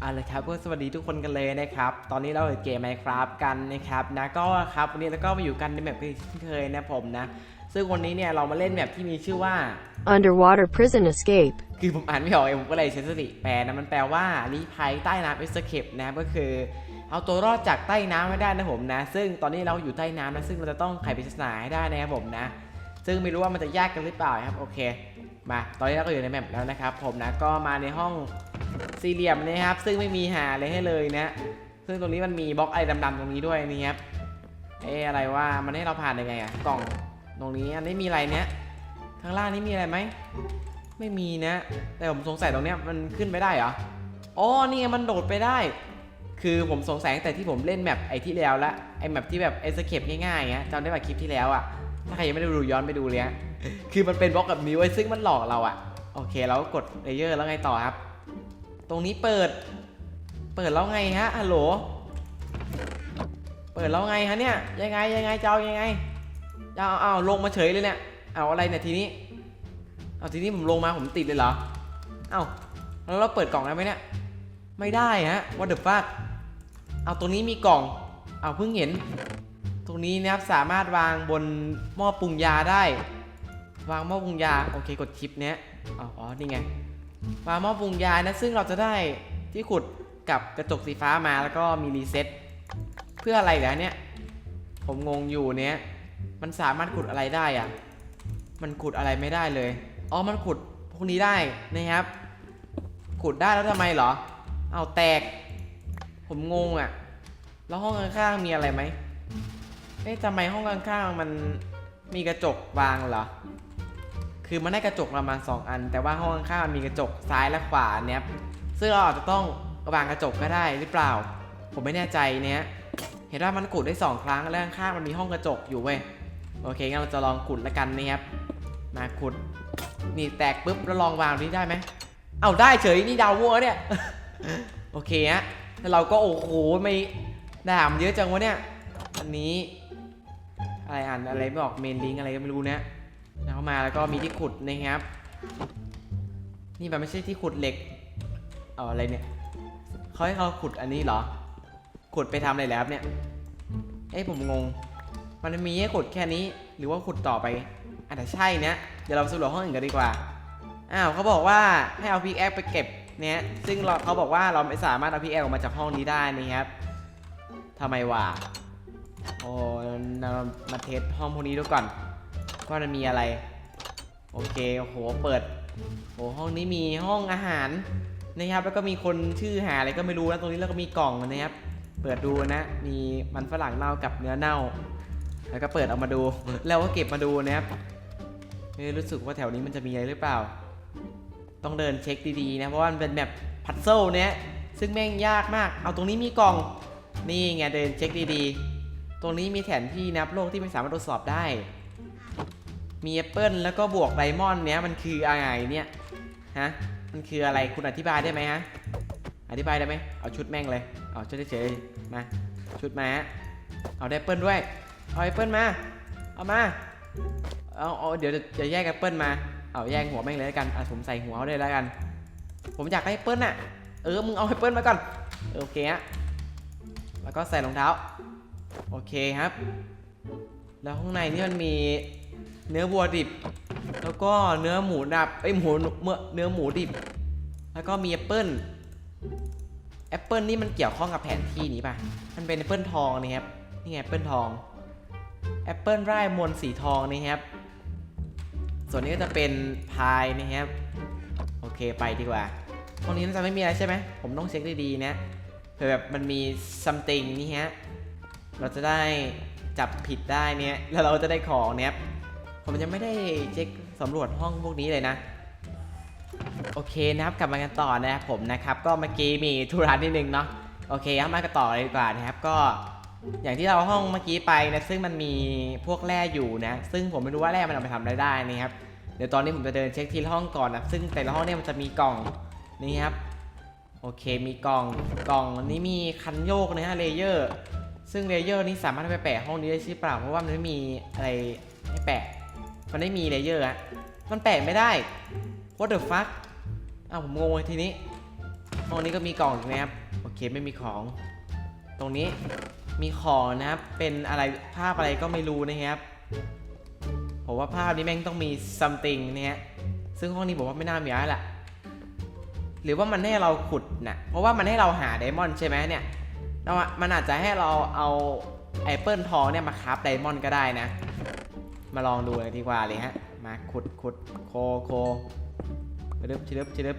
เอาละครับก็สวัสดีทุกคนกันเลยนะครับ ตอนนี้เราเล่นเกม Minecraft กันนะครับนะก็ครับวันนี้เราก็มาอยู่กันในแบบที่เช่นเคยนะผมนะ ซึ่งวันนี้เนี่ยเรามาเล่นแบบที่มีชื่อว่า Underwater prison escape. คือผมอ่านไม่ออกเองผมก็เลยใช้สติแปลนะมันแปลว่าลี้ภัยใต้น้ำเอสเคปนะก็คือ เอาตัวรอดจากใต้น้ำไม่ได้นะผมนะ ซึ่งตอนนี้เราอยู่ใต้น้ำนะซึ่งเราจะต้องไขปริศนาให้ได้นะครับผมนะ ซึ่งไม่รู้ว่ามันจะยากกันหรือเปล่าครับโอเค มาตอนนี้เราก็อยู่ในแมปแล้วนะครับผมนะก็มาในห้อง สี่เหลี่ยมนะครับ ซึ่งไม่มีหาอะไรให้เลยนะ ซึ่งตรงนี้มันมีบล็อกไอะไรดำๆตรงนี้ด้วยนี่ครับเอ๊ะอะไรว่ามันให้เราผ่านยังไงอะกล่องตรงนี้อันนี้มีอะไรเนี้ยข้างล่างนี้มีอะไรไหมไม่มีนะ แต่ผมสงสัยตรงเนี้ยมันขึ้นไปได้เหรออ๋อนี่มันโดดไปได้ คือผมสงสัยแต่ที่ผมเล่นแมปไอ้ที่แล้วละไอ้แมปที่แบบเอสเคปง่ายๆเงี้ยจำได้ป่ะคลิปที่แล้วอะถ้าใครยังไม่ได้ดูย้อนไปดูเลยฮะคือมันเป็นบล็อกแบบนี้ไว้ซึ่งมันหลอกเราอะโอเคเราก็กดเลเยอร์แล้วไงต่อครับ ตรงนี้เปิด เปิดแล้วไงฮะฮัลโหล เปิดแล้วไงฮะเนี่ย ยังไงยังไงเจะเอายังไงจะเอาเอาลงมาเฉยเลยเนี่ย เอาอะไรเนี่ยทีนี้ เอาทีนี้ผมลงมาผมติดเลยเหรอ เอาแล้วเราเปิดกล่องได้ไหมเนี่ย ไม่ได้ฮะ what the fuck เอาตรงนี้มีกล่อง เอาเพิ่งเห็น ตรงนี้นะครับสามารถวางบนหม้อปรุงยาได้ วางหม้อปรุงยา โอเคกดชิปเนี้ยอ๋ออ๋อนี่ไง วางหม้อปรุงยานะซึ่งเราจะได้ที่ขุดกับกระจกสีฟ้ามาแล้วก็มีรีเซ็ตเพื่ออะไรเหรอเนี่ย ผมงงอยู่เนี้ยมันสามารถขุดอะไรได้อะมันขุดอะไรไม่ได้เลยอ๋อมันขุดพวกนี้ได้นะครับ ขุดได้แล้วทำไมเหรอ เอาแตก ผมงงอะ่ะ แล้วห้องข้างๆมีอะไรไหมเอ๊ะทำไมห้องข้างๆมันมีกระจกวางเหรอ คือมันได้กระจกประมาณสองอัน แต่ว่าห้องข้างๆมันมีกระจกซ้ายและขวาเนี่ยซึ่งเราอาจจะต้องวางกระจกก็ได้หรือเปล่า ผมไม่แน่ใจเนี่ยเห็นว่ามันขุดได้สองครั้งแล้วข้างๆมันมีห้องกระจกอยู่เว้ยโอเคงั้นเราจะลองขุดละกันนะครับมาขุดนี่แตกปุ๊บแล้วลองวางนี้ได้ไหมเอาได้เฉยนี่ดาววัวเนี่ยโอเคฮะแล้วเราก็โอ้โหไม่ดามเยอะจังวะเนี่ยอันนี้อะไรอ่านอะไรไม่ออกเมนลิงอะไรก็ไม่รู้เนะแล้ว เข้ามาแล้วก็มีที่ขุดนะครับ นี่มันไม่ใช่ที่ขุดเหล็กเอาอะไรเนี่ยเขาให้เขาขุดอันนี้เหรอ ขุดไปทำอะไรแล้วเนี่ยเอ้ยผมงง มันมีให้ขุดแค่นี้ หรือว่าขุดต่อไปอาจจะใช่นะเดี๋ยวเราสำรวจห้องอื่นกันดีกว่าอ้าวเขาบอกว่าให้เอาพิกแอคไปเก็บเนี่ยซึ่งเราเขาบอกว่าเราไม่สามารถเอาพิกแอคออกมาจากห้องนี้ได้นะครับทำไมวะโอ้เรามาเทสห้องพวกนี้ดูก่อน ว่ามันมีอะไร โอเคโอ้โหเปิดโอ้ห้องนี้มีห้องอาหารนะครับ แล้วก็มีคนชื่อหาอะไรก็ไม่รู้นะตรงนี้แล้วก็มีกล่องนะครับ เปิดดูนะ มีมันฝรั่งเน่ากับเนื้อเน่า แล้วก็เปิดออกมาดู แล้วก็เก็บมาดูนะครับรู้สึกว่าแถวนี้มันจะมีอะไรหรือเปล่า ต้องเดินเช็คดีๆนะ เพราะว่ามันเป็นแบบพัซเซิลเนี้ย ซึ่งแม่งยากมาก เอาตรงนี้มีกล่อง นี่ไงเดินเช็คดีๆ ตรงนี้มีแผนที่นับโลกที่ไม่สามารถตรวจสอบได้ มีแอปเปิลแล้วก็บวกไดมอนด์เนี้ยมันคืออะไรเนี่ยฮะมันคืออะไรคุณอธิบายได้ไหมฮะอธิบายได้ไหมเอาชุดแม่งเลยเอาชุดเฉยๆมาชุดมาฮะเอาแอปเปิลด้วยเอาแอปเปิลมาเอามาเอาเอาเดี๋ยวจะแยกแอปเปิลมาเอาแยกหัวแม่งเลยแล้วกันอะผมใส่หัวเขาเลยแล้วกัน ผมอยากได้แอปเปิลน่ะเออมึงเอาแอปเปิลมาก่อนโอเคฮะแล้วก็ใส่รองเท้าโอเคครับ แล้วข้างในนี่มันมี เนื้อวัวดิบ แล้วก็เนื้อหมูดับไอยหมูเมื่อเนื้อหมูดิบ แล้วก็มีแอปเปิลแอปเปิลนี่มันเกี่ยวข้องกับแผนที่นี้ป่ะ มันเป็นแอปเปิลทองนี่ครับ นี่ไงแอปเปิลทอง แอปเปิลไร่มวลสีทองนี่ครับ ส่วนนี้ก็จะเป็นพายนะครับ โอเคไปดีกว่า ตรงนี้น่าจะไม่มีอะไรใช่ไหม ผมต้องเช็คดีๆนะ เผื่อแบบมันมี something นี่ฮะ เราจะได้จับผิดได้เนี่ย แล้วเราจะได้ของเนี่ย ผมยังไม่ได้เช็คสำรวจห้องพวกนี้เลยนะ โอเคนะครับกลับมากันต่อนะครับผมนะครับ ก็เมื่อกี้มีธุระนิดนึงเนาะโอเคครับมากันต่อเลยดีกว่านะครับก็อย่างที่เราห้องเมื่อกี้ไปนะซึ่งมันมีพวกแร่อยู่นะ ซึ่งผมไม่รู้ว่าแร่มันเอาไปทำอะไรได้นะครับเดี๋ยวตอนนี้ผมจะเดินเช็คทีละห้องก่อนนะซึ่งแต่ละห้องเนี่ยมันจะมีกล่องนี่ครับโอเคมีกล่องกล่องนี้มีคันโยกนะฮะเลเยอร์ซึ่งเลเยอร์นี้สามารถไปแปะห้องนี้ได้ใช่เปล่าเพราะว่ามันไม่มีอะไรให้แปะ มันไม่มีเลเยอร์อะมันแปะไม่ได้ what the fuck อ้าวผมงงเลยทีนี้ห้องนี้ก็มีกล่องอีกนะครับ โอเคไม่มีของ ตรงนี้มีของนะครับ เป็นอะไรภาพอะไรก็ไม่รู้นะครับผมว่าภาพนี้แม่งต้องมี something เนี่ย ซึ่งห้องนี้ผมว่าไม่น่ามีอะไรละหรือว่ามันให้เราขุดนะเพราะว่ามันให้เราหาไดมอนด์ใช่ไหมเนี่ยเราอะมันอาจจะให้เราเอาแอปเปิลทองเนี่ยมาคราฟไดมอนด์ก็ได้นะ มาลองดูเลยดีกว่าเลยฮะ มาขุดขุดโคโคชิลึบชิลึบชิลึบ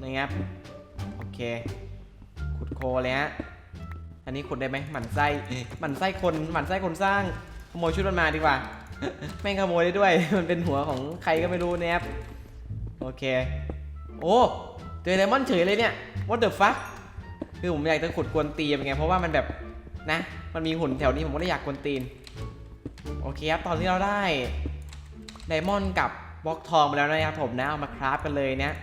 นะครับ โอเค ขุดโคเลยฮะ อันนี้ขุดได้ไหมหมั่นไส้หมั่นไส้คนหมั่นไส้คนสร้างขโมยชุดมันมาดีกว่า แม่งขโมยได้ด้วย มันเป็นหัวของใครก็ไม่รู้นะครับ โอเค โอ้เจอไดมอนด์เฉยเลยเนี่ย what the fuck คือผมอยากจะขุดกวนตีนเป็นไง เพราะว่ามันแบบนะ มันมีหุ่นแถวนี้ผมก็ได้อยากกวนตีน โอเคครับ ตอนที่เราได้ไดมอนด์กับบล็อกทองมาแล้วนะครับผมนะ เอามาคราฟกันเลยเนี่ย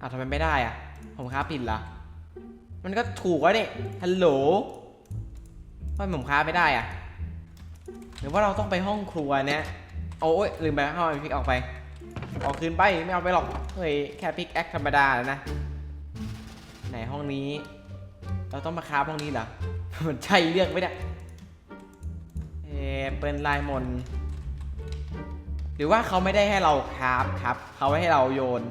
อ้าวทำไมไม่ได้อะผมคราฟผิดเหรอมันก็ถูกแล้วนี่ฮัลโหลทำไมผมคราฟไม่ได้อะหรือว่าเราต้องไปห้องครัวเนี่ยโอ้ยลืมไปห้องพิกออกไปออกคืนไปไม่เอาไปหรอกเฮ้ยแค่พิกแอคธรรมดาแล้วนะ ไหนห้องนี้ เราต้องมาคราฟห้องนี้เหรอมันใช่เรื่องไมเนี่ย เปิลลายมน หรือว่าเขาไม่ได้ให้เราคราฟครับ เขาให้เราโยน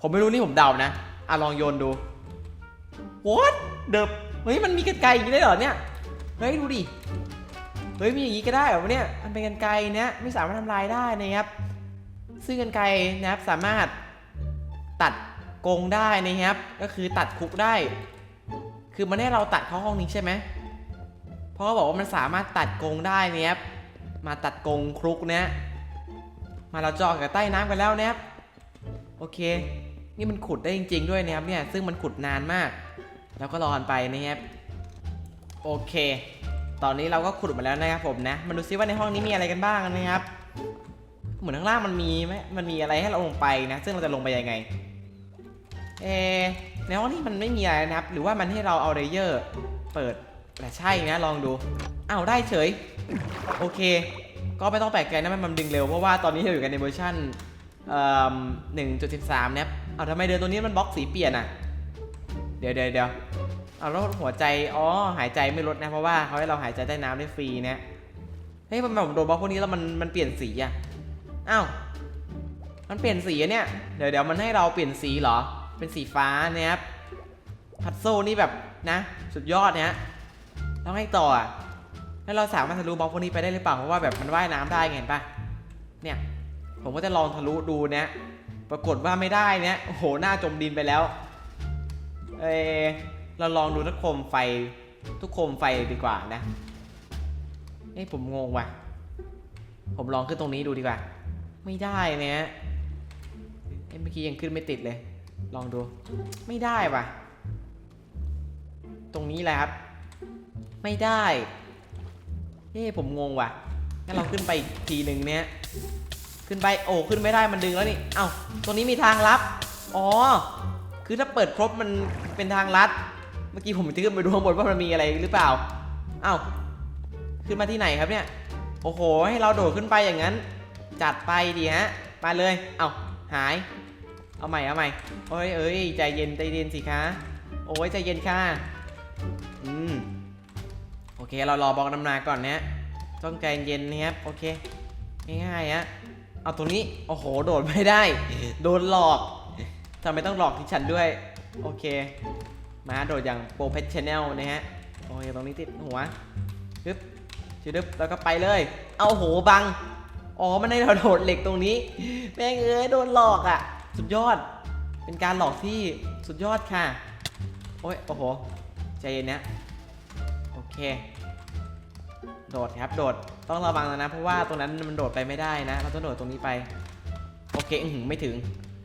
ผมไม่รู้นี่ผมเดานะ อะลองโยนดู what เดบเฮ้ยมันมีกันไกลอย่างนี้ได้เหรอเนี่ย เฮ้ยดูดิ เฮ้ยมีอย่างนี้ก็ได้เหรอเนี่ย มันเป็นกันไกลเนี้ยไม่สามารถทำลายได้นะครับ ซึ่งกันไกรนะครับสามารถตัดกงได้นะครับ ก็คือตัดคุกได้ คือมันให้เราตัดเข้าห้องนี้ใช่ไหม พราะบอกว่ามันสามารถตัดกงได้นะครับมาตัดกงครุกเนี้ยมาเราจาะกับใต้น้ำกันแล้วนะครับโอเค นี่มันขุดได้จริง ๆ ด้วยนะครับเนี่ยซึ่งมันขุดนานมาก แล้วก็รอนไปนะครับโอเค ตอนนี้เราก็ขุดมาแล้วนะครับผมนะมาดูซิว่าในห้องนี้มีอะไรกันบ้างนะครับ เหมือนข้างล่างมันมีไหมมันมีอะไรให้เราลงไปนะ ซึ่งเราจะลงไปยังไงเออในห้องนี้มันไม่มีอะไรนะครับ หรือว่ามันให้เราเอาเลเยอร์ เปิด แต่ใช่นะลองดูอ้าวได้เฉย โอเค ก็ไม่ต้องแปลกใจนะมันมันดึงเร็ว เพราะว่าตอนนี้เราอยู่กันในเวอร์ชันเอ่อหนึ่งจุดสิบสามเนี่ยอ้าวทำไมเดินตัวนี้มันบล็อกสีเปลี่ยนอะ เดี๋ยวเดี๋ยวเดี๋ยวเอาแล้วหัวใจ อ๋อ หายใจไม่ลดนะ เพราะว่าเขาให้เราหายใจใต้น้ำได้ฟรีเนี่ยเฮ้ยทำไมผมโดนบล็อกพวกนี้แล้วมันมันเปลี่ยนสีอะอ้าวมันเปลี่ยนสีอะเนี่ย เดี๋ยวเดี๋ยวมันให้เราเปลี่ยนสีเหรอ เป็นสีฟ้าเนี่ยครับพัดโซนี่แบบนะ สุดยอดเนี่ย แล้วให้ต่ออะแล้วเราสามารถทะลุบล็อกพวกนี้ไปได้หรือเปล่าเพราะว่าแบบมันว่ายน้ำได้ไงเห็นปะเนี่ยผมก็จะลองทะลุดูเนี่ยปรากฏว่าไม่ได้เนี่ยโอ้โหหน้าจมดินไปแล้วเออเราลองดูทุกโคมไฟทุกโคมไฟดีกว่านะเอ้ผมงงว่ะ ผมลองขึ้นตรงนี้ดูดีกว่า ไม่ได้เนี่ยเอ้ยเมื่อกี้ยังขึ้นไม่ติดเลย ลองดู ไม่ได้ว่ะ ตรงนี้แหละครับ ไม่ได้เฮ้ผมงงว่ะ งั้นเราขึ้นไปอีกทีหนึ่งเนี่ยขึ้นไป โอ้ ขึ้นไม่ได้ มันดึงแล้วนี่ เอ้าตรงนี้มีทางลับ อ๋อ คือถ้าเปิดครบมันเป็นทางลัด เมื่อกี้ผมจะขึ้นไปดูข้างบนว่ามันมีอะไรหรือเปล่า เอ้า ขึ้นมาที่ไหนครับเนี่ย โอ้โห ให้เราโดดขึ้นไปอย่างนั้น จัดไปดีฮะ ไปเลย เอาหาย เอาใหม่ เอาใหม่โอ้ยเอ้ย ใจเย็น ใจเย็นสิคะ โอ้ย ใจเย็นค่ะ อืม เคเรารอบล็อกน้ำหนาก่อนนะต้องใจเย็นนะครับโอเคง่ายๆฮะเอาตรงนี้โอ้โหโดดไม่ได้ โดนหลอกทำไมต้องหลอกที่ฉันด้วย โอเค มาโดดอย่างโปรเฟชชั่นแนลนะฮะโอเคตรงนี้ติดหัวปึ๊บชิดึบแล้วก็ไปเลย เอาโหบังอ๋อมันให้เราโดดเหล็กตรงนี้แม่งเอ้ยโดนหลอกอะ สุดยอด เป็นการหลอกที่สุดยอดค่ะ โอ้ยโอ้โหใจเย็นนะโอเค โดดครับ โดด ต้องระวังนะ เพราะว่าตรงนั้นมันโดดไปไม่ได้นะ เราต้องโดดตรงนี้ไป โอเคอืไม่ถึง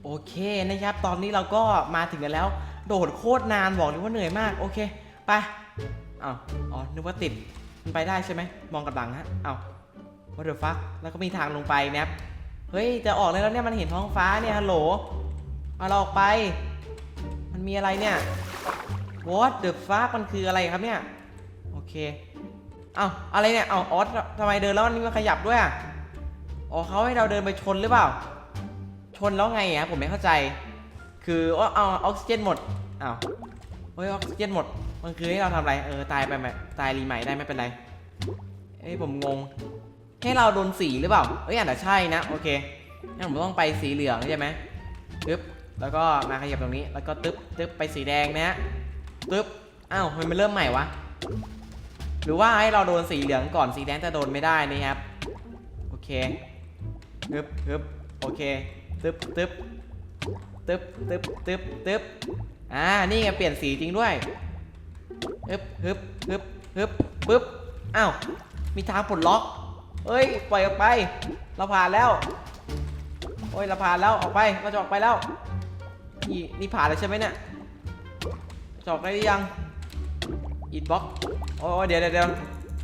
โอเคนะครับ ตอนนี้เราก็มาถึงกันแล้ว โดดโคตรนานบอกเลยว่าเหนื่อยมาก โอเค ไปอ้าวอ๋อ นึกว่าติด มันไปได้ใช่ไหม มองกับหลังฮะเอ้าว what the fuck แล้วก็มีทางลงไปนะครับเฮ้ย จะออกเลยแล้วเนี่ย มันเห็นท้องฟ้าเนี่ย ฮัลโหล เอาเราออกไป มันมีอะไรเนี่ย what the fuck มันคืออะไรครับเนี่ย โอเค เอ้าอะไรเนี่ยเอ้าอ๋อทำไมเดินแล้วมันมันขยับด้วยอะอ๋อเขาให้เราเดินไปชนหรือเปล่า ชนแล้วไงอะผมไม่เข้าใจ คือว่าเอาออกซิเจนหมดอ้าวเฮ้ยออกซิเจนหมด มันคือให้เราทำอะไรเออตายไปไหมตายรีใหม่ได้ไม่เป็นไรเอ้ยผมงงให้เราโดนสีหรือเปล่าเอ้ยอาจจะใช่นะโอเคงั้นผมต้องไปสีเหลืองใช่ไหมตึ๊บแล้วก็มาขยับตรงนี้แล้วก็ตึ๊บตึ๊บไปสีแดงนะฮะตึ๊บอ้าวทำไมมันเริ่มใหม่วะ หรือว่าให้เราโดนสีเหลืองก่อนสีแดงจะโดนไม่ได้นะครับ โอเคตึ๊บตึ๊บโอเคตึ๊บตึ๊บตึ๊บตึ๊บตึ๊บตึ๊บอ่า นี่ไงเปลี่ยนสีจริงด้วยฮึบฮึบฮึบฮึบปึ๊บ อ้าว มีทางปลดล็อกเอ้ย ปล่อยออกไป เราผ่านแล้ว โอ้ย เราผ่านแล้ว ออกไป เราจะออกไปแล้ว นี่ นี่ผ่านแล้วใช่ไหมเนี่ยจออกได้หรือยังอิดบ็อก โอ้ยเดี๋ยวเดี๋ยวเดี๋ยว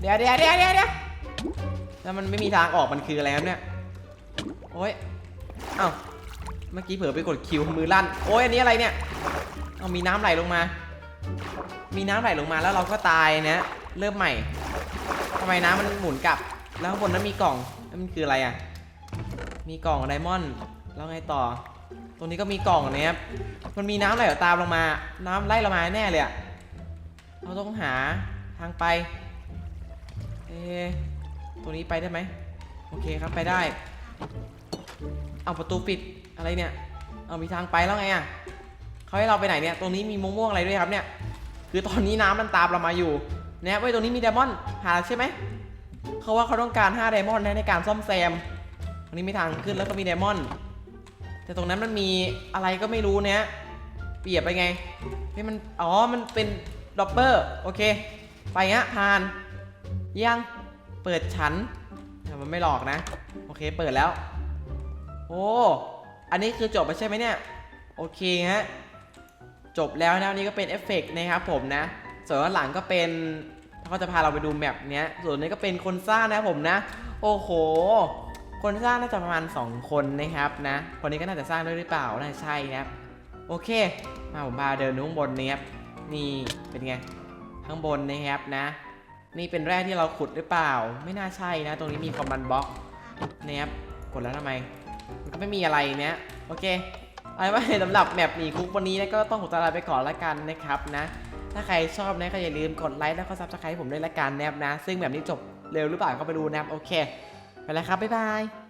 เดี๋ยวเดี๋ยวเดี๋ยวเดี๋ยวเดี๋ยวแล้วมันไม่มีทางออกมันคืออะไรครับเนี่ยโอ้ยอ้าวเมื่อกี้เผลอไปกดคิวมือลั่นโอ้ยอันนี้อะไรเนี่ยเอามีน้ำไหลลงมา มีน้ำไหลลงมาแล้วเราก็ตายนะเริ่มใหม่ทำไมน้ำมันหมุนกลับ แล้วข้างบนนั้นมีกล่องแล้วมันคืออะไรอะ มีกล่องไดมอนด์แล้วไงต่อ ตรงนี้ก็มีกล่องนะครับมันมีน้ำไหลตามลงมา น้ำไล่ลงมาแน่เลยอะเราต้องหา ทางไปเอตรงนี้ไปได้ไหมโอเคครับไปได้ เอาประตูปิดอะไรเนี่ย เอามีทางไปแล้วไงอะเขาให้เราไปไหนเนี่ย ตรงนี้มีม่วงๆอะไรด้วยครับเนี่ย คือตอนนี้น้ำมันตามเรามาอยู่นะครับเว้ตรงนี้มีไดมอนด์หาใช่ไหมเขาว่าเขาต้องการ5ไดมอนด์นะในการซ่อมแซมตรงนี้มีทางขึ้นแล้วก็มีไดมอนด์แต่ตรงนั้นมันมีอะไรก็ไม่รู้เนี่ยเปรียบไปไงเฮ้ยมัน อ๋อ มันเป็นดอปเปอร์ โอเค ไปฮะผ่าน ยังเปิดชั้นแต่มันไม่หลอกนะ โอเคเปิดแล้ว โอ้อันนี้คือจบไปใช่ไหมเนี่ย โอเคฮะจบแล้วนะนี้ก็เป็นเอฟเฟกต์นะครับผมนะ ส่วนหลังก็เป็นเขาจะพาเราไปดูแมปเนี้ย ส่วนนี้ก็เป็นคนสร้างนะผมนะ โอ้โห คนสร้างน่าจะประมาณ 2 คนนะครับนะ คนนี้ก็น่าจะสร้างด้วยหรือเปล่า น่าจะใช่นะครับโอเค มาผมพาเดินดูข้างบนนี้ครับ นี่เป็นไง ข้างบนนะครับนะ นี่เป็นแร่ที่เราขุดหรือเปล่า ไม่น่าใช่นะ ตรงนี้มีคอมบันบล็อกนะครับกดแล้วทำไม มันก็ไม่มีอะไรเนี้ยโอเคเอาไว้สำหรับแมปหนีคุกวันนี้นะก็ต้องขอตัวลาไปก่อนละกันนะครับนะ ถ้าใครชอบนะก็อย่าลืมกดไลค์แล้วก็ซับสไครต์ผมด้วยละกันนะครับนะ ซึ่งแบบนี้จบเร็วหรือเปล่าก็ไปดูนะครับโอเค ไปแล้วครับบ๊ายบาย